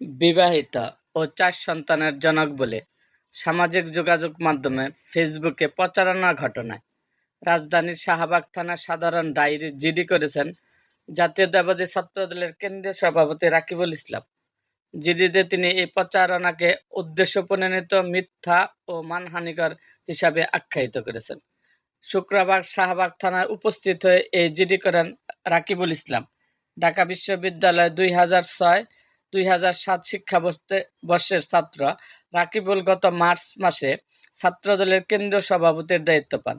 বিবাহিত ও চার সন্তানের জনক বলে সামাজিক যোগাযোগ মাধ্যমে ফেসবুকে প্রচারণার ঘটনায়। রাজধানীর শাহবাগ থানার সাধারণ ডায়েরি জিডি করেছেন জাতীয় জাতীয়তাবাদী ছাত্রদলের কেন্দ্রীয় সভাপতি রাকিবুল ইসলাম। জিডিতে তিনি এই প্রচারণাকে উদ্দেশ্য প্রণীত মিথ্যা ও মানহানিকর হিসাবে আখ্যায়িত করেছেন। শুক্রবার শাহবাগ থানায় উপস্থিত হয়ে এই জিডি করেন রাকিবুল ইসলাম। ঢাকা বিশ্ববিদ্যালয় দুই হাজার ছয় দুই হাজার সাত বর্ষের ছাত্র রাকিবুল গত মার্চ মাসে ছাত্রদলের কেন্দ্রীয় সভাপতির দায়িত্ব পান।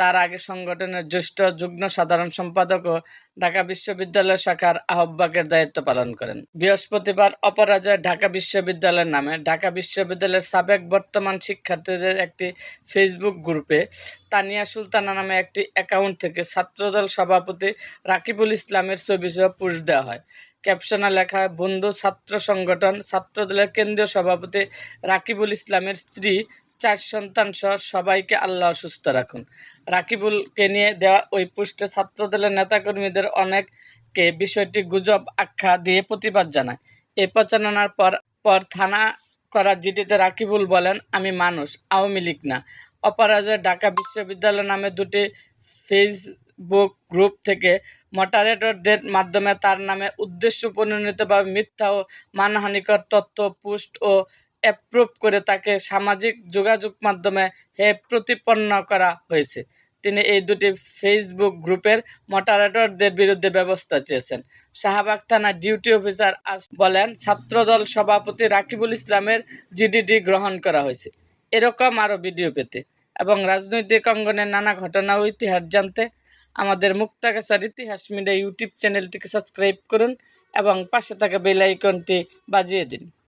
তার আগে সংগঠনের জ্যেষ্ঠ যুগ্ম সাধারণ সম্পাদক ও ঢাকা বিশ্ববিদ্যালয় শাখার আহ্বায়কের দায়িত্ব পালন করেন। বৃহস্পতিবার অপরাজয় ঢাকা বিশ্ববিদ্যালয়ের নামে ঢাকা বিশ্ববিদ্যালয়ের সাবেক বর্তমান শিক্ষার্থীদের একটি ফেসবুক গ্রুপে তানিয়া সুলতানা নামে একটি অ্যাকাউন্ট থেকে ছাত্রদল সভাপতি রাকিবুল ইসলামের ছবি সহ পোস্ট দেওয়া হয়। ক্যাপশনে লেখা বন্ধু ছাত্র সংগঠন ছাত্রদলের কেন্দ্রীয় সভাপতি রাকিবুল ইসলামের স্ত্রী চার সন্তান সহ সবাইকে আল্লাহ সুস্থ রাখুন। রাকিবুলকে নিয়ে দেওয়া ওই পোস্টে ছাত্রদলের নেতাকর্মীদের অনেককে বিষয়টি গুজব আখ্যা দিয়ে প্রতিবাদ জানায়। এই প্রচারণার পর পর থানা করা জিডিতে রাকিবুল বলেন, আমি মানুষ, আওয়ামী লীগ না। অপরাজয় ঢাকা বিশ্ববিদ্যালয় নামে দুটি ফেসবুক গ্রুপ থেকে মডারেটরদের মাধ্যমে তার নামে উদ্দেশ্য প্রণোদিতভাবে মিথ্যা ও মানহানিকর তথ্য, পোস্ট ও অ্যাপ্রুভ করে তাকে সামাজিক যোগাযোগ মাধ্যমে হে প্রতিপন্ন করা হয়েছে। তিনি এই দুটি ফেসবুক গ্রুপের মডারেটরদের বিরুদ্ধে ব্যবস্থা চেয়েছেন। শাহবাগ থানার ডিউটি অফিসার আজ বলেন, ছাত্রদল সভাপতি রাকিবুল ইসলামের জিডিডি গ্রহণ করা হয়েছে। এরকম আরও ভিডিও পেতে এবং রাজনৈতিক অঙ্গনের নানা ঘটনা ও ইতিহাস জানতে আমাদের মুক্তাগাছার ইতিহাস মিডিয়া ইউটিউব চ্যানেলটিকে সাবস্ক্রাইব করুন এবং পাশে থাকা বেল আইকনটি বাজিয়ে দিন।